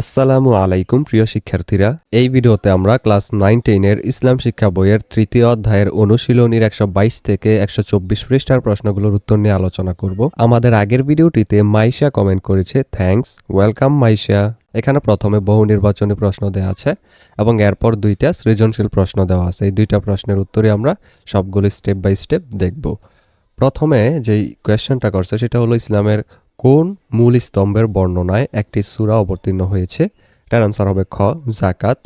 আসসালামু আলাইকুম, প্রিয় শিক্ষার্থীরা। এই ভিডিওতে আমরা ক্লাস নাইন টেনের ইসলাম শিক্ষা বইয়ের তৃতীয় অধ্যায়ের অনুশীলনীর একশো বাইশ থেকে একশো চব্বিশ পৃষ্ঠার প্রশ্নগুলোর উত্তর নিয়ে আলোচনা করব। আমাদের আগের ভিডিওটিতে মাইশা কমেন্ট করেছে থ্যাঙ্কস ওয়েলকাম মাইশা। এখানে প্রথমে বহু নির্বাচনী প্রশ্ন দেওয়া আছে এবং এরপর দুইটা সৃজনশীল প্রশ্ন দেওয়া আছে। এই দুইটা প্রশ্নের উত্তরে আমরা সবগুলো স্টেপ বাই স্টেপ দেখব। প্রথমে যেই কোয়েশ্চেনটা করছে, সেটা হলো ইসলামের কোন মূল স্তম্ভের বর্ণনায় একটি সূরা অবতীর্ণ হয়েছে? এটার আনসার হবে খ জাকাত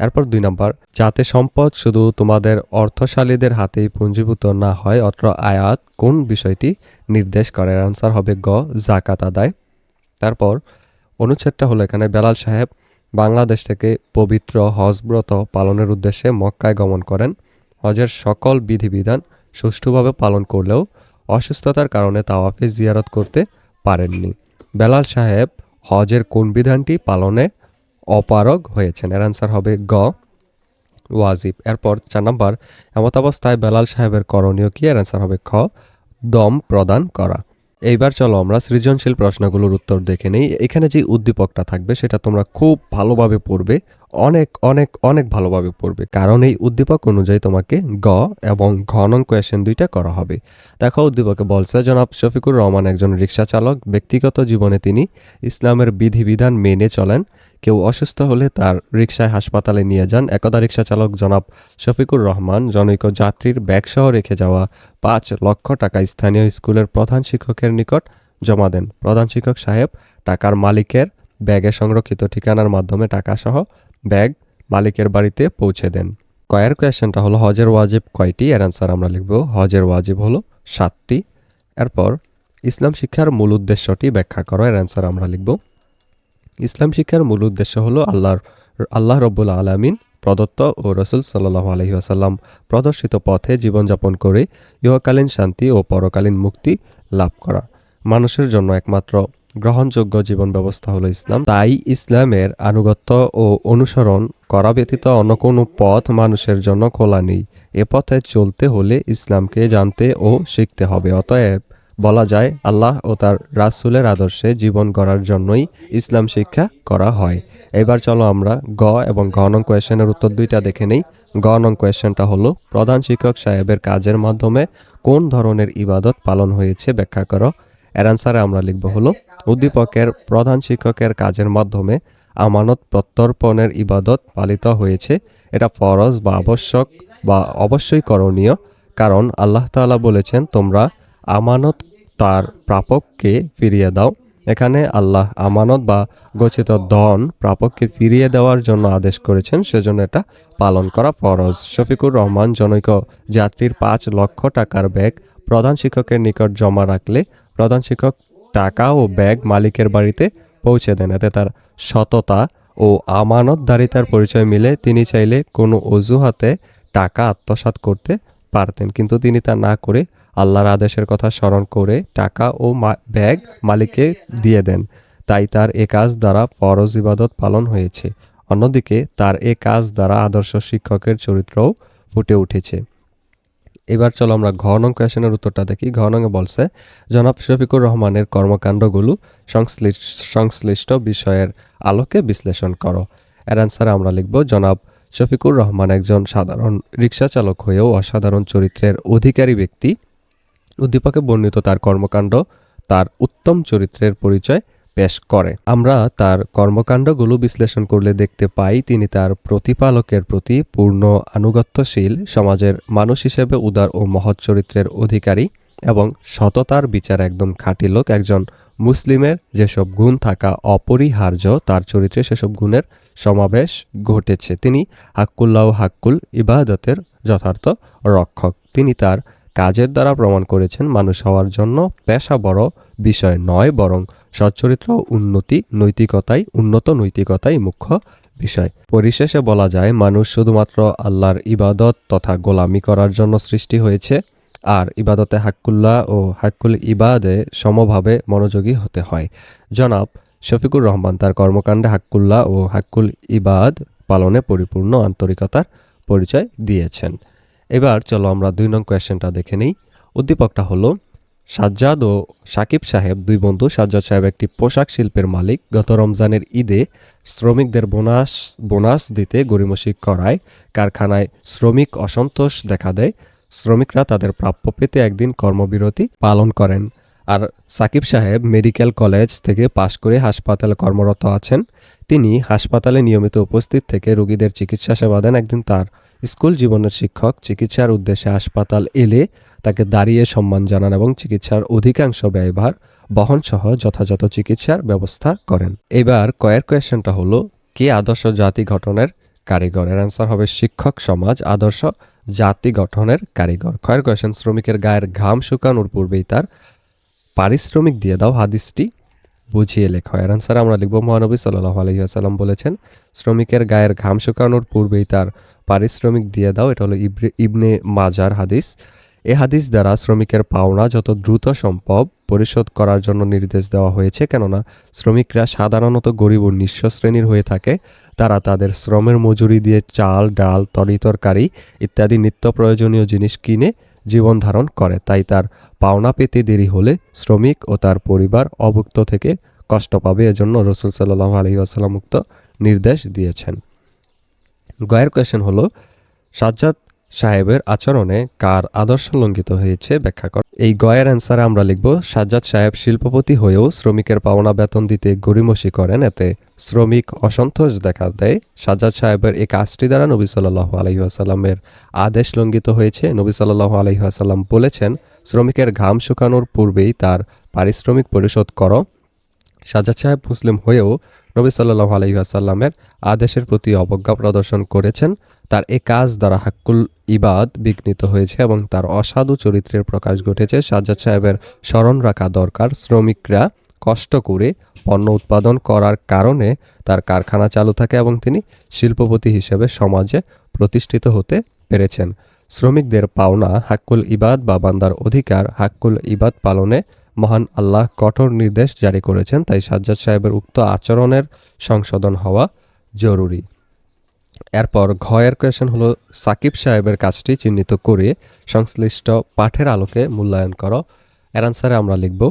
এরপর দুই নম্বর, যাতে সম্পদ শুধু তোমাদের অর্থশালীদের হাতেই পুঞ্জীভূত না হয়, অত্র আয়াত কোন বিষয়টি নির্দেশ করে? আনসার হবে গ জাকাত আদায়। তারপর অনুচ্ছেদটা হলো এখানে, বেলাল সাহেব বাংলাদেশ থেকে পবিত্র হজব্রত পালনের উদ্দেশ্যে মক্কায় গমন করেন। হজের সকল বিধিবিধান সুষ্ঠুভাবে পালন করলেও অসুস্থতার কারণে তাওয়াফে জিয়ারত করতে পারেননি। বেলাল সাহেব হজের কোন বিধানটি পালনে অপারগ হয়েছেন? এর আনসার হবে গ, ওয়াজিব। এরপর চার নম্বর, এমত অবস্থায় বেলাল সাহেবের করণীয় কি? এর আনসার হবে খ, দম প্রদান করা। এইবার চলো আমরা সৃজনশীল প্রশ্নগুলোর উত্তর দেখে নেই। এখানে যে উদ্দীপকটা থাকবে, সেটা তোমরা খুব ভালোভাবে পড়বে, অনেক অনেক অনেক ভালোভাবে পড়বে। কারণ এই উদ্দীপক অনুযায়ী তোমাকে গ এবং ঘনং কোয়েশন দুইটা করা হবে। দেখো উদ্দীপকে বলছে, জনাব শফিকুর রহমান একজন রিক্সা চালক ব্যক্তিগত জীবনে তিনি ইসলামের বিধিবিধান মেনে চলেন কেউ অসুস্থ হলে তার রিক্সায় হাসপাতালে নিয়ে যান। একদা রিক্সা চালক জনাব শফিকুর রহমান। জনৈক যাত্রীর ব্যাগসহ রেখে যাওয়া পাঁচ লক্ষ টাকা স্থানীয় স্কুলের প্রধান শিক্ষকের নিকট জমা দেন। প্রধান শিক্ষক সাহেব টাকার মালিকের ব্যাগে সংরক্ষিত ঠিকানার মাধ্যমে টাকাসহ ব্যাগ মালিকের বাড়িতে পৌঁছে দেন। কয়ের কোয়েশ্চেনটা হলো, হজের ওয়াজিব কয়টি? এর অ্যান্সার আমরা লিখব, হজের ওয়াজিব হলো সাতটি। এরপর ইসলাম শিক্ষার মূল উদ্দেশ্যটি ব্যাখ্যা করো, এর অ্যান্সার আমরা লিখব। ইসলাম শিক্ষার মূল উদ্দেশ্য হলো আল্লাহর, আল্লাহ রব্বুল আলামিন প্রদত্ত ও রসুল সাল্লাহ আলহি আসাল্লাম প্রদর্শিত পথে জীবনযাপন করে ইহকালীন শান্তি ও পরকালীন মুক্তি লাভ করা। মানুষের জন্য একমাত্র গ্রহণযোগ্য জীবন ব্যবস্থা হলো ইসলাম। তাই ইসলামের আনুগত্য ও অনুসরণ করা ব্যতীত অন্য কোনো পথ মানুষের জন্য খোলা নেই। এ পথে চলতে হলে ইসলামকে জানতে ও শিখতে হবে। অতএব বলা যায়, আল্লাহ ও তার রাসূলের আদর্শে জীবন গড়ার জন্যই ইসলাম শিক্ষা করা হয়। এবার চলো আমরা গ এবং ঘ নং কোয়েশ্চেনের উত্তর দুইটা দেখে নেই। গ নং কোয়েশ্চেনটা হলো, প্রধান শিক্ষক সাহেবের কাজের মাধ্যমে কোন ধরনের ইবাদত পালন হয়েছে ব্যাখ্যা করো। এর আনসারে আমরা লিখব হলো, উদ্দীপকের প্রধান শিক্ষকের কাজের মাধ্যমে আমানত প্রত্যর্পণের ইবাদত পালিত হয়েছে। এটা ফরজ বা আবশ্যক বা অবশ্যই করণীয়, কারণ আল্লাহ তাআলা বলেছেন, তোমরা আমানত তার প্রাপককে ফিরিয়ে দাও। এখানে আল্লাহ আমানত বা গচ্ছিত ধন প্রাপককে ফিরিয়ে দেওয়ার জন্য আদেশ করেছেন, সেজন্য এটা পালন করা ফরজ। শফিকুর রহমান জনৈক যাত্রীর পাঁচ লক্ষ টাকার ব্যাগ প্রধান শিক্ষকের নিকট জমা রাখলে প্রধান শিক্ষক টাকা ও ব্যাগ মালিকের বাড়িতে পৌঁছে দেন। এতে তার সততা ও আমানতদারিতার পরিচয় মিলে তিনি চাইলে কোনো অজুহাতে টাকা আত্মসাৎ করতে পারতেন, কিন্তু তিনি তা না করে আল্লাহর আদেশের কথা স্মরণ করে টাকা ও ব্যাগ মালিককে দিয়ে দেন। তাই তার এ কাজ দ্বারা ফরজ ইবাদত পালন হয়েছে। অন্যদিকে তার এ কাজ দ্বারা আদর্শ শিক্ষকের চরিত্রও ফুটে উঠেছে। এবার চলো আমরা ঘ নং কোয়েশনের উত্তরটা দেখি। ঘ বলছে, জনাব শফিকুর রহমানের কর্মকাণ্ডগুলো সংশ্লিষ্ট সংশ্লিষ্ট বিষয়ের আলোকে বিশ্লেষণ করো। এর অ্যান্সারে আমরা লিখব, জনাব শফিকুর রহমান একজন সাধারণ রিক্সা চালক হয়েও অসাধারণ চরিত্রের অধিকারী ব্যক্তি উদ্দীপকে বর্ণিত তার কর্মকাণ্ড, তার উত্তম চরিত্রের পরিচয় পেশ করে। আমরা তার কর্মকাণ্ডগুলো বিশ্লেষণ করলে দেখতে পাই, তিনি তার প্রতিপালকের প্রতি পূর্ণ আনুগত্যশীল, সমাজের মানুষ হিসেবে উদার ও মহৎ চরিত্রের অধিকারী এবং সততার বিচার একদম খাঁটি লোক, একজন মুসলিমের যেসব গুণ থাকা অপরিহার্য, তার চরিত্রে সেসব গুণের সমাবেশ ঘটেছে। তিনি হাক্কুল্লাহ হাক্কুল ইবাদতের যথার্থ রক্ষক। তিনি তার কাজের দ্বারা প্রমাণ করেছেন মানুষ হওয়ার জন্য পেশা বড় বিষয় নয়, বরং সচ্চরিত্র উন্নতি, নৈতিকতাই, উন্নত নৈতিকতাই মুখ্য বিষয়। পরিশেষে বলা যায়, মানুষ শুধুমাত্র আল্লাহর ইবাদত তথা গোলামি করার জন্য সৃষ্টি হয়েছে, আর ইবাদতে হাক্কুল্লাহ ও হাক্কুল ইবাদে সমভাবে মনোযোগী হতে হয়। জনাব শফিকুর রহমান তার কর্মকাণ্ডে হাক্কুল্লাহ ও হাক্কুল ইবাদ পালনে পরিপূর্ণ আন্তরিকতার পরিচয় দিয়েছেন। এবার চলো আমরা দুই নং কোয়েশ্চেনটা দেখে নিই। উদ্দীপকটা হলো, সাজ্জাদ ও সাকিব সাহেব দুই বন্ধু, সাজ্জাদ সাহেব একটি পোশাক শিল্পের মালিক। গত রমজানের ঈদে শ্রমিকদের বোনাস বোনাস দিতে গরিমসি করায়। কারখানায় শ্রমিক অসন্তোষ দেখা দেয়। শ্রমিকরা তাদের প্রাপ্য পেতে একদিন কর্মবিরতি পালন করেন। আর সাকিব সাহেব মেডিকেল কলেজ থেকে পাশ করে হাসপাতালে কর্মরত আছেন। তিনি হাসপাতালে নিয়মিত উপস্থিত থেকে রোগীদের চিকিৎসা সেবা দেন। একদিন তার স্কুল জীবনের শিক্ষক, চিকিৎসার উদ্দেশ্যে হাসপাতাল এলে তাকে দাঁড়িয়ে সম্মান জানান এবং চিকিৎসার অধিকাংশ ব্যয়ভার বহনসহ যথাযথ চিকিৎসার ব্যবস্থা করেন। এবার কয়ের কোয়েশনটা হলো, কে আদর্শ জাতি গঠনের কারিগর? এর অ্যান্সার হবে শিক্ষক সমাজ আদর্শ জাতি গঠনের কারিগর। কয়ের কোয়েশন শ্রমিকের গায়ের ঘাম শুকানোর পূর্বেই তার পারিশ্রমিক দিয়ে দাও হাদিসটি বুঝিয়ে লেখা। এর অ্যান্সার আমরা লিখব, মহানবী সাল্লাহ আলহিহাসাল্লাম বলেছেন, শ্রমিকের গায়ের ঘাম শুকানোর পূর্বেই তার পারিশ্রমিক দিয়ে দাও, এটা হলো ইবনে মাজার হাদিস। এ হাদিস দ্বারা শ্রমিকের পাওনা যত দ্রুত সম্ভব পরিশোধ করার জন্য নির্দেশ দেওয়া হয়েছে, কেননা শ্রমিকরা সাধারণত গরিব ও নিঃস্ব শ্রেণির হয়ে থাকে। তারা তাদের শ্রমের মজুরি দিয়ে চাল, ডাল তরিতরকারি ইত্যাদি নিত্য প্রয়োজনীয় জিনিস কিনে জীবন ধারণ করে। তাই তার পাওনা পেতে দেরি হলে শ্রমিক ও তার পরিবার অভুক্ত থেকে কষ্ট পাবে। এজন্য রসুল সাল্লাহ আলহি আসাল্লাম উক্ত নির্দেশ দিয়েছেন। গয়ের কোয়েশন হলো, সাজ্জাদ সাহেবের আচরণে কার আদর্শ লঙ্ঘিত হয়েছে ব্যাখ্যা কর। এই গয়ের অ্যান্সারে আমরা লিখব, সাজ্জাদ সাহেব শিল্পপতি হয়েও শ্রমিকের পাওনা বেতন দিতে গরিমসি করেন, এতে শ্রমিক অসন্তোষ দেখা দেয়। সাজ্জাদ সাহেবের এই কাজটি দ্বারা নবী সাল্লাহ আলহিহাসাল্লামের আদেশ লঙ্ঘিত হয়েছে। নবী সাল্লাহ আলহিহাসাল্লাম বলেছেন, শ্রমিকের ঘাম শুকানোর পূর্বেই তার পারিশ্রমিক পরিশোধ করো। সাজ্জাদ সাহেব মুসলিম হয়েও নবী সাল্লাহ আলহিহাসাল্লামের আদেশের প্রতি অবজ্ঞা প্রদর্শন করেছেন। তার এ কাজ দ্বারা হাক্কুল ইবাদ বিঘ্নিত হয়েছে এবং তার অসাধু চরিত্রের প্রকাশ ঘটেছে। সাজ্জাদ সাহেবের স্মরণ রাখা দরকার। শ্রমিকরা কষ্ট করে পণ্য উৎপাদন করার কারণে তার কারখানা চালু থাকে এবং তিনি শিল্পপতি হিসেবে সমাজে প্রতিষ্ঠিত হতে পেরেছেন। শ্রমিকদের পাওনা হাক্কুল ইবাদ বা বান্দার অধিকার হাক্কুল ইবাদ পালনে মহান আল্লাহ কঠোর নির্দেশ জারি করেছেন, তাই সাজ্জাদ সাহেবের উক্ত আচরণের সংশোধন হওয়া জরুরি। এরপর ঘয়ের কোয়েশন হলো, সাকিব সাহেবের কাজটি চিহ্নিত করে সংশ্লিষ্ট পাঠের আলোকে মূল্যায়ন করো। এর আনসারে আমরা লিখব,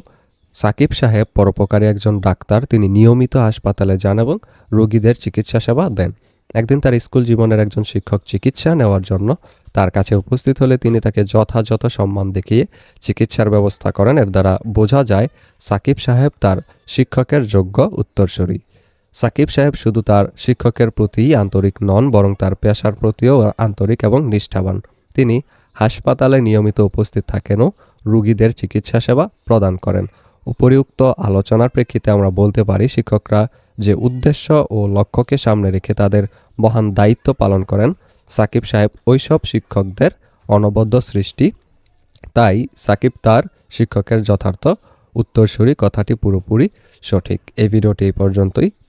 সাকিব সাহেব পরোপকারী একজন ডাক্তার, তিনি নিয়মিত হাসপাতালে যান এবং রোগীদের চিকিৎসা সেবা দেন। একদিন তার স্কুল জীবনের একজন শিক্ষক চিকিৎসা নেওয়ার জন্য তার কাছে উপস্থিত হলে তিনি তাকে যথাযথ সম্মান দেখিয়ে চিকিৎসার ব্যবস্থা করেন। এর দ্বারা বোঝা যায়, সাকিব সাহেব তার শিক্ষকের যোগ্য উত্তরসূরি। সাকিব সাহেব শুধু তার শিক্ষকের প্রতিই আন্তরিক নন, বরং তার পেশার প্রতিও আন্তরিক এবং নিষ্ঠাবান। তিনি হাসপাতালে নিয়মিত উপস্থিত থাকেনও রুগীদের চিকিৎসা সেবা প্রদান করেন। উপরিউক্ত আলোচনার প্রেক্ষিতে আমরা বলতে পারি, শিক্ষকরা যে উদ্দেশ্য ও লক্ষ্যকে সামনে রেখে তাদের মহান দায়িত্ব পালন করেন। সাকিব সাহেব ওইসব শিক্ষকদের অনবদ্য সৃষ্টি। তাই সাকিব তার শিক্ষকের যথার্থ উত্তরসূরি কথাটি পুরোপুরি সঠিক। এই ভিডিওটি এই পর্যন্তই।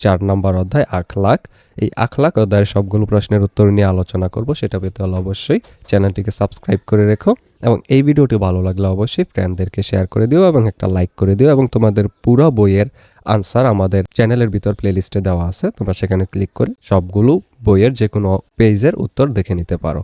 চার নম্বর অধ্যায় আখলাক। এই আখলাক অধ্যায়ের সবগুলো প্রশ্নের উত্তর নিয়ে আলোচনা করব, সেটা পেতে হলে অবশ্যই চ্যানেলটিকে সাবস্ক্রাইব করে রেখো এবং এই ভিডিওটি ভালো লাগলে অবশ্যই ফ্রেন্ডদেরকে শেয়ার করে দিও এবং একটা লাইক করে দিও এবং তোমাদের পুরো বইয়ের আনসার আমাদের চ্যানেলের ভিতর প্লেলিস্টে দেওয়া আছে, তোমরা সেখানে ক্লিক করে সবগুলো বইয়ের যে কোনো পেজের উত্তর দেখে নিতে পারো।